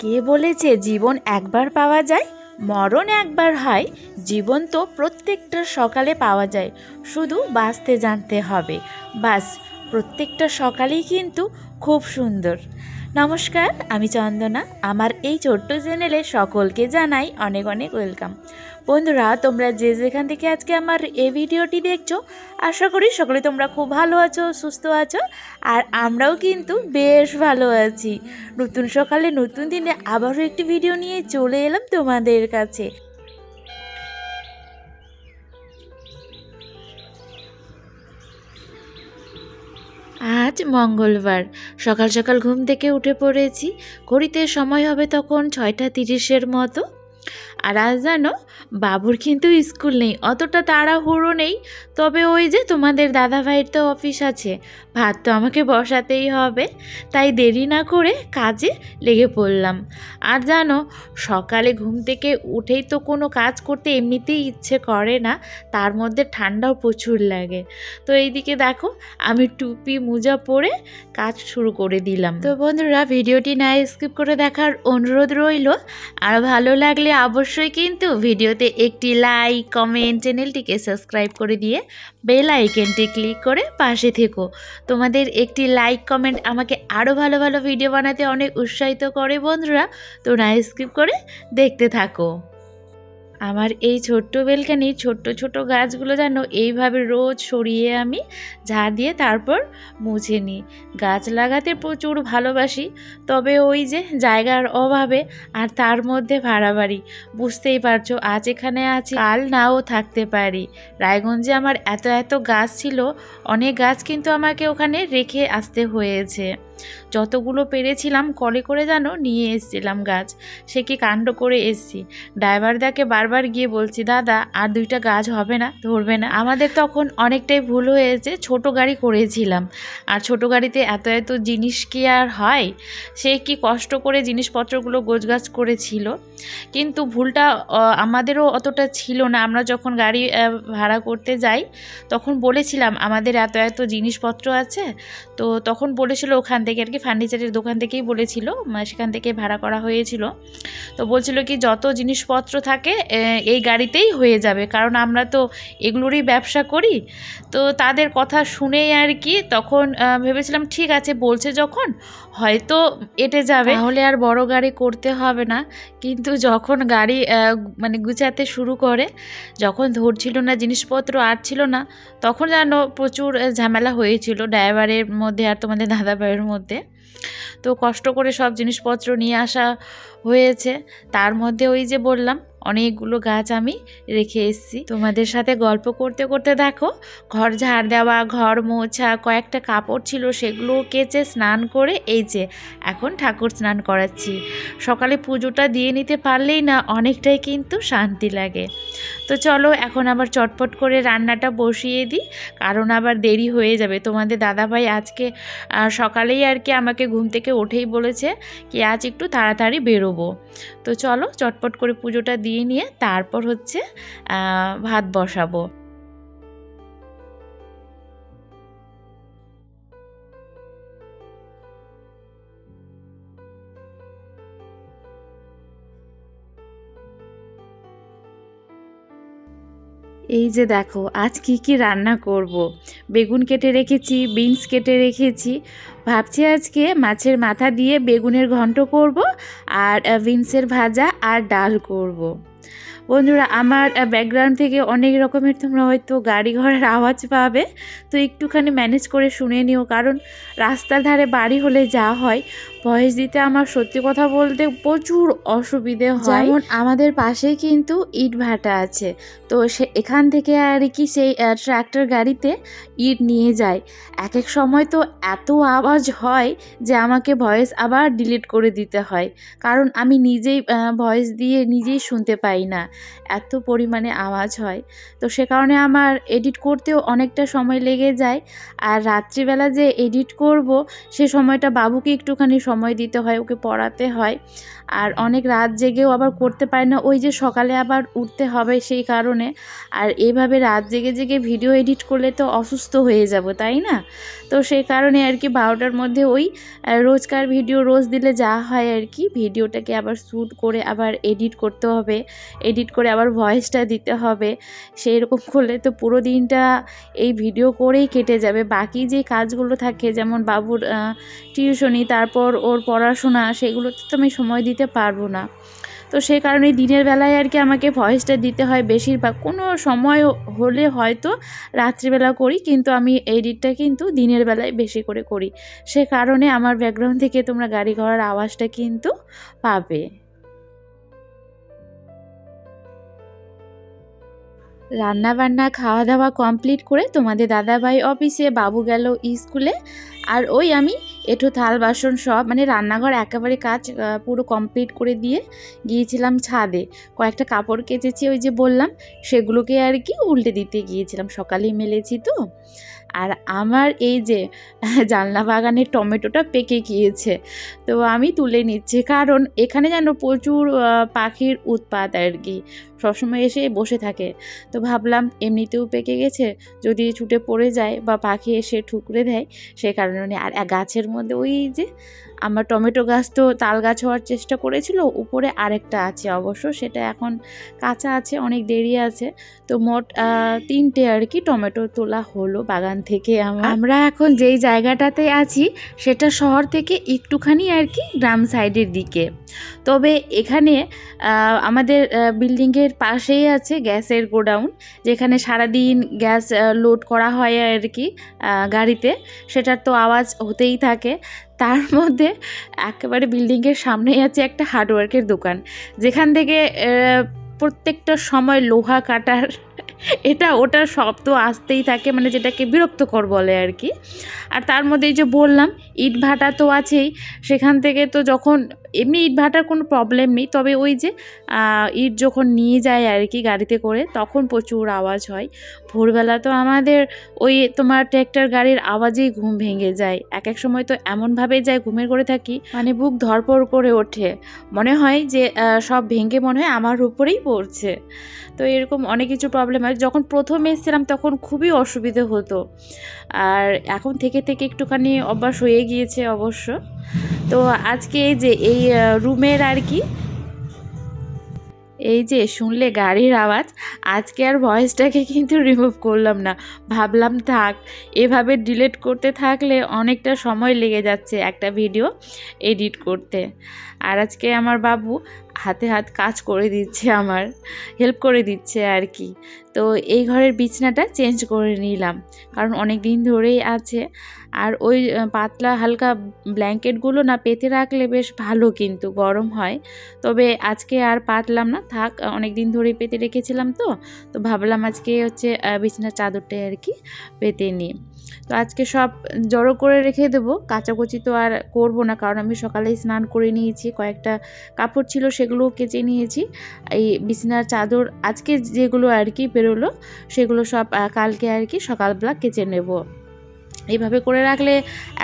কে বলেছে জীবন একবার পাওয়া যায়, মরণ একবার হয়, জীবন তো প্রত্যেকটা সকালে পাওয়া যায়, শুধু বাঁচতে জানতে হবে। বাস, প্রত্যেকটা সকালেই কিন্তু খুব সুন্দর। নমস্কার, আমি চন্দনা, আমার এই ছোট্ট চ্যানেলে সকলকে জানাই অনেক অনেক ওয়েলকাম। বন্ধুরা, তোমরা যে যেখান থেকে আজকে আমার এই ভিডিওটি দেখছ, আশা করি সকলে তোমরা খুব ভালো আছো, সুস্থ আছো, আর আমরাও কিন্তু বেশ ভালো আছি। নতুন সকালে, নতুন দিনে আবারও একটি ভিডিও নিয়ে চলে এলাম তোমাদের কাছে। আজ মঙ্গলবার। সকাল সকাল ঘুম থেকে উঠে পড়েছি। ঘড়িতে সময় হবে তখন ছয়টা তিরিশের মতো। আর আজ জানো, বাবুর কিন্তু স্কুল নেই, অতটা তাড়াহুড়ো নেই। তবে ওই যে তোমাদের দাদা ভাইয়ের তো অফিস আছে, ভাত তো আমাকে বসাতেই হবে। তাই দেরি না করে কাজে লেগে পড়লাম। আর জানো, সকালে ঘুম থেকে উঠেই তো কোনো কাজ করতে এমনিতেই ইচ্ছে করে না, তার মধ্যে ঠান্ডাও প্রচুর লাগে। তো এইদিকে দেখো, আমি টুপি, মোজা পরে কাজ শুরু করে দিলাম। তো বন্ধুরা, ভিডিওটি না স্কিপ করে দেখার অনুরোধ রইল। আর ভালো লাগলে অবশ্যই কিন্তু ভিডিওতে একটি লাইক কমেন্ট চ্যানেলটিকে সাবস্ক্রাইব করে দিয়ে বেল আইকনটি ক্লিক করে পাশে থেকো। তোমাদের একটি লাইক কমেন্ট আমাকে আরও ভালো ভালো ভিডিও বানাতে অনেক উৎসাহিত করে বন্ধুরা। তো না স্কিপ করে দেখতে থাকো। আমার এই ছোট্ট বেলকানির ছোট্ট ছোট গাছগুলো যেন এইভাবে রোজ সরিয়ে আমি ঝাড় দিয়ে তারপর মুছে নিই। গাছ লাগাতে প্রচুর ভালোবাসি, তবে ওই যে জায়গার অভাবে আর তার মধ্যে ভাড়া বাড়ি বুঝতেই পারছ, আজ এখানে আছি, কাল নাও থাকতে পারি। রায়গঞ্জে আমার এত এত গাছ ছিল, অনেক গাছ কিন্তু আমাকে ওখানে রেখে আসতে হয়েছে। যতগুলো পেরেছিলাম, কলে করে যেন নিয়ে এসছিলাম গাছ। সে কি কাণ্ড করে এসছি? ড্রাইভারদাকে বারবার গিয়ে বলছি, দাদা, আর দুইটা গাছ হবে না, ধরবে না। আমাদের তখন অনেকটাই ভুল হয়েছে, ছোট গাড়ি করেছিলাম। আর ছোট গাড়িতে এত এত জিনিস কি আর হয়? সে কি কষ্ট করে জিনিসপত্রগুলো গোছগাছ করেছিল? কিন্তু ভুলটা আমাদেরও অতটা ছিল না। আমরা যখন গাড়ি ভাড়া করতে যাই, তখন বলেছিলাম, আমাদের এত এত জিনিসপত্র আছে। তো তখন বলেছিল ওখান থেকে আর কি ফার্নিচারের দোকান থেকেই বলেছিল সেখান থেকে ভাড়া করা হয়েছিল। তো বলছিল কি, যত জিনিসপত্র থাকে এই গাড়িতেই হয়ে যাবে। কারণ আমরা তো এগুলোরই ব্যবসা করি। তো তাদের কথা শুনেই আর কি তখন ভেবেছিলাম, ঠিক আছে, বলছে যখন, হয়তো এটে যাবে। তাহলে আর বড় গাড়ি করতে হবে না। কিন্তু যখন গাড়ি মানে গুছাতে শুরু করে, যখন ধরছিল না, জিনিসপত্র আর ছিল না, তখন যেন প্রচুর ঝামেলা হয়েছিল ড্রাইভারের মধ্যে আর তোমাদের দাদা ভাইয়ের মধ্যে। তো কষ্ট করে সব জিনিসপত্র নিয়ে আসা হয়েছে। তার মধ্যে ওই যে বললাম অনেকগুলো গাছ আমি রেখে এসেছি। তোমাদের সাথে গল্প করতে করতে দেখো, ঘর ঝাড় দেওয়া, ঘর মোছা, কয়েকটা কাপড় ছিল সেগুলো কেচে স্নান করে এই যে, এখন ঠাকুর স্নান করাচ্ছি। সকালে পুজোটা দিয়ে নিতে পারলেই না, অনেকটাই কিন্তু শান্তি লাগে। তো চলো, এখন আবার চটপট করে রান্নাটা বসিয়ে দিই, কারণ আবার দেরি হয়ে যাবে। তোমাদের দাদাভাই আজকে সকালেই আর কি আমাকে ঘুম থেকে ওঠেই বলেছে কি আজ একটু তাড়াতাড়ি বেরোবো। তো চলো, চটপট করে পুজোটা দিয়ে নিয়ে তারপর হচ্ছে ভাত বসাবো। এই যে দেখো, আজ কি কি রান্না করব। বেগুন কেটে রেখেছি, বিনস কেটে রেখেছি ভাবছি আজকে মাছের মাথা দিয়ে বেগুনের ঘন্ট করব আর বিনসের ভাজা আর ডাল করব। বন্ধুরা, আমার ব্যাকগ্রাউন্ড থেকে অনেক রকমের তোমরা হয়তো গাড়ি ঘোড়ার আওয়াজ পাবে। তো একটুখানি ম্যানেজ করে শুনে নিও, কারণ রাস্তার ধারে বাড়ি হলে যা হয়, ভয়েস দিতে আমার সত্যি কথা বলতে প্রচুর অসুবিধে হয়। যেমন আমাদের পাশেই কিন্তু ইট ভাটা আছে, তো সে, এখান থেকে আর কি সেই ট্র্যাক্টর গাড়িতে ইট নিয়ে যায়। এক এক সময় তো এত আওয়াজ হয় যে আমাকে ভয়েস আবার ডিলিট করে দিতে হয়, কারণ আমি নিজেই ভয়েস দিয়ে নিজেই শুনতে পাই পাই না। এত পরিমাণে আওয়াজ হয়। তো সে কারণে আমার এডিট করতেও অনেকটা সময় লেগে যায়। আর রাত্রিবেলা যে এডিট করব, সে সময়টা বাবুকে একটুখানি সময় দিতে হয়, ওকে পড়াতে হয়। আর অনেক রাত জেগেও আবার করতে পারি না। ওই যে সকালে আবার উঠতে হবে সেই কারণে। আর এইভাবে রাত জেগে জেগে ভিডিও এডিট করলে তো অসুস্থ হয়ে যাব, তাই না? তো সেই কারণে আর কি বারোটার মধ্যে ওই রোজকার ভিডিও রোজ দিলে যা হয় আর কি, ভিডিওটাকে আবার শ্যুট করে আবার এডিট করতে হবে। এডিট করে আবার ভয়েসটা দিতে হবে। সেই রকম করলে তো পুরো দিনটা এই ভিডিও করেই কেটে যাবে। বাকি যে কাজগুলো থাকে, যেমন বাবুর টিউশনি, তারপর ওর পড়াশোনা, সেগুলোতে তো আমি সময় দিতে পারব না। তো সেই কারণে দিনের বেলায় আর কি আমাকে ভয়েসটা দিতে হয় বেশিরভাগ। কোনো সময় হলে হয়তো রাত্রিবেলা করি, কিন্তু আমি এডিটটা কিন্তু দিনের বেলায় বেশি করে করি। সে কারণে আমার ব্যাকগ্রাউন্ড থেকে তোমরা গাড়ি ঘোড়ার আওয়াজটা কিন্তু পাবে। রান্না বান্না খাওয়া দাওয়া কমপ্লিট করে তোমাদের দাদাভাই অফিসে বাবু গেল স্কুলে। আর ওই আমি এঁঠো থাল বাসন সব মানে রান্নাঘর একেবারে কাজ পুরো কমপ্লিট করে দিয়ে গিয়েছিলাম ছাদে। কয়েকটা কাপড় কেচেছি ওই যে বললাম, সেগুলোকে আর কি উল্টে দিতে গিয়েছিলাম। সকালেই মেলেছি তো। আর আমার এই যে, জানলা বাগানের টমেটোটা পেকে গিয়েছে। তো আমি তুলে নিচ্ছি, কারণ এখানে যেন প্রচুর পাখির উৎপাত আর কি, সবসময় এসে বসে থাকে। তো ভাবলাম এমনিতেও পেকে গেছে, যদি ছুটে পড়ে যায় বা পাখি এসে ঠুকরে দেয়, সে কারণে আর এক গাছের মধ্যে ওই যে আমার টমেটো গাছ তো তাল গাছ হওয়ার চেষ্টা করেছিল, উপরে আরেকটা আছে অবশ্য, সেটা এখন কাঁচা আছে, অনেক দেরি আছে। তো মোট তিনটে আর কি টমেটো তোলা হলো বাগান থেকে আমার। এখন যেই জায়গাটাতে আছি, সেটা শহর থেকে একটুখানি আর কি গ্রাম সাইডের দিকে। তবে এখানে আমাদের বিল্ডিংয়ের পাশেই আছে গ্যাসের গোডাউন, যেখানে সারাদিন গ্যাস লোড করা হয় আর কি গাড়িতে। সেটার তো আওয়াজ হতেই থাকে। তার মধ্যে একেবারে বিল্ডিংয়ের সামনেই আছে একটা হার্ডওয়ার্কের দোকান। যেখান থেকে প্রত্যেকটা সময় লোহা কাটার, এটা ওটার শব্দ আসতেই থাকে মানে যেটাকে বিরক্তকর বলে আর কি। আর তার মধ্যে এই যে বললাম, ইট ভাটা তো আছেই। সেখান থেকে তো যখন এমনি ইট ভাটার কোনো প্রবলেম নেই। তবে ওই যে ইট যখন নিয়ে যায় আর কি গাড়িতে করে, তখন প্রচুর আওয়াজ হয়। ভোরবেলা তো আমাদের ওই তোমার ট্র্যাক্টর গাড়ির আওয়াজেই ঘুম ভেঙে যায়। এক এক সময় তো এমনভাবে যায় ঘুমের করে থাকি মানে বুক ধরপড় করে ওঠে। মনে হয় যে সব ভেঙে মনে হয় আমার উপরেই পড়ছে। তো এরকম অনেক কিছু প্রবলেম হয়। যখন প্রথম এসেছিলাম তখন খুবই অসুবিধে হতো। আর এখন থেকে থেকে একটুখানি অভ্যাস হয়ে গিয়েছে অবশ্য। তো আজকে এই যে, এই রুমের আর কি, এই যে শুনলে গাড়ির আওয়াজ, আজকে আর ভয়েসটাকে কিন্তু রিমুভ করলাম না। ভাবলাম থাক, এভাবে ডিলেট করতে থাকলে অনেকটা সময় লেগে যাচ্ছে একটা ভিডিও এডিট করতে। আর আজকে আমার বাবু হাতে হাত কাজ করে দিচ্ছে আমার হেল্প করে দিচ্ছে আর কি। তো এই ঘরের বিছনাটা চেঞ্জ করে নিলাম, কারণ অনেক দিন ধরেই আছে। আর ওই পাতলা হালকা ব্ল্যাঙ্কেটগুলো না পেতে রাখলে বেশ ভালো কিন্তু, গরম হয়। তবে আজকে আর পাতলাম না, থাক অনেক দিন ধরেই পেতে রেখেছিলাম তো তো ভাবলাম আজকে হচ্ছে বিছানার চাদরটাই আর কি পেতে নিই। তো আজকে সব জড়ো করে রেখে দেবো। কাচাকুচি তো আর করব না, কারণ আমি সকালেই স্নান করে নিয়েছি, কয়েকটা কাপড় ছিল সেগুলো কেচে নিয়েছি। এই বিছনার চাদর আজকে যেগুলো আর কি বেরোলো সেগুলো সব কালকে আর কি সকালবেলা কেচে নেব। এইভাবে করে রাখলে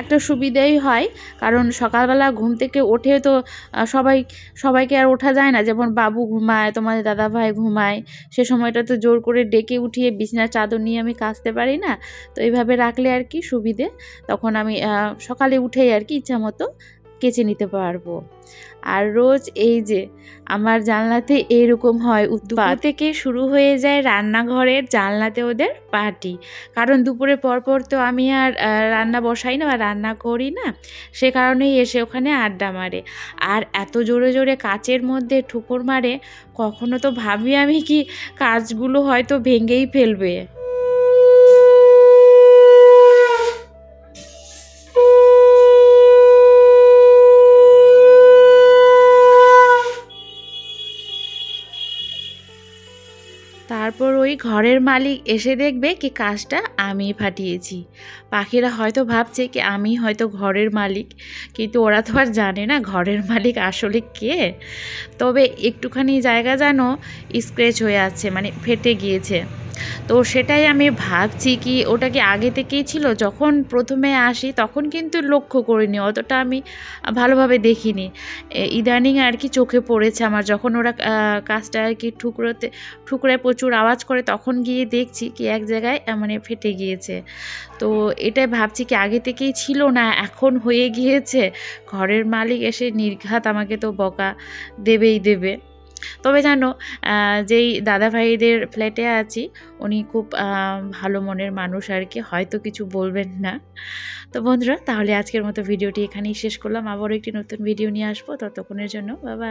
একটা সুবিধেই হয়। কারণ সকালবেলা ঘুম থেকে ওঠে তো সবাই, সবাইকে আর ওঠা যায় না। যেমন বাবু ঘুমায়, তোমাদের দাদা ভাই ঘুমায়, সে সময়টা তো জোর করে ডেকে উঠিয়ে বিছনার চাদর নিয়ে আমি কাচতে পারি না। তো এইভাবে রাখলে আর কি সুবিধে। তখন আমি সকালে উঠেই আর কি ইচ্ছা মতো কেচে নিতে পারব। আর রোজ এই যে আমার জানলাতে এরকম হয় দুপুর থেকে শুরু হয়ে যায় রান্নাঘরের জানলাতে ওদের পার্টি কারণ দুপুরে পরপর তো আমি আর রান্না বসাই না বা রান্না করি না সে কারণেই এসে ওখানে আড্ডা মারে। আর এত জোরে জোরে কাচের মধ্যে ঠুকুর মারে কখনো তো ভাবি আমি কি কাজগুলো হয়তো ভেঙেই ফেলবে। তারপর ওই ঘরের মালিক এসে দেখবে কি কাজটা আমি ফাটিয়েছি। পাখিরা হয়তো ভাবছে কি আমি হয়তো ঘরের মালিক, কিন্তু ওরা তো আর জানে না ঘরের মালিক আসলে কে। তবে একটুখানি জায়গা যেন স্ক্র্যাচ হয়ে আছে মানে ফেটে গিয়েছে। তো সেটাই আমি ভাবছি কি ওটা কি আগে থেকেই ছিল? যখন প্রথমে আসি তখন কিন্তু লক্ষ্য করিনি, অতটা আমি ভালোভাবে দেখিনি। ইদানিং আর কি চোখে পড়েছে আমার, যখন ওরা কাজটা আর কি ঠুকরোতে, ঠুকরে প্রচুর আওয়াজ করে তখন গিয়ে দেখছি কি এক জায়গায় মানে ফেটে গিয়েছে। তো এটাই ভাবছি কি আগে থেকেই ছিল না, এখন হয়ে গিয়েছে। ঘরের মালিক এসে নির্ঘাত আমাকে তো বকা দেবেই দেবে। তবে জানো যেই দাদা ভাইদের ফ্ল্যাটে আছি, উনি খুব ভালো মনের মানুষ আর কি, হয়তো কিছু বলবেন না। তো বন্ধুরা, তাহলে আজকের মতো ভিডিওটি এখানেই শেষ করলাম। আবারও একটি নতুন ভিডিও নিয়ে আসব। ততক্ষণের জন্য বাবা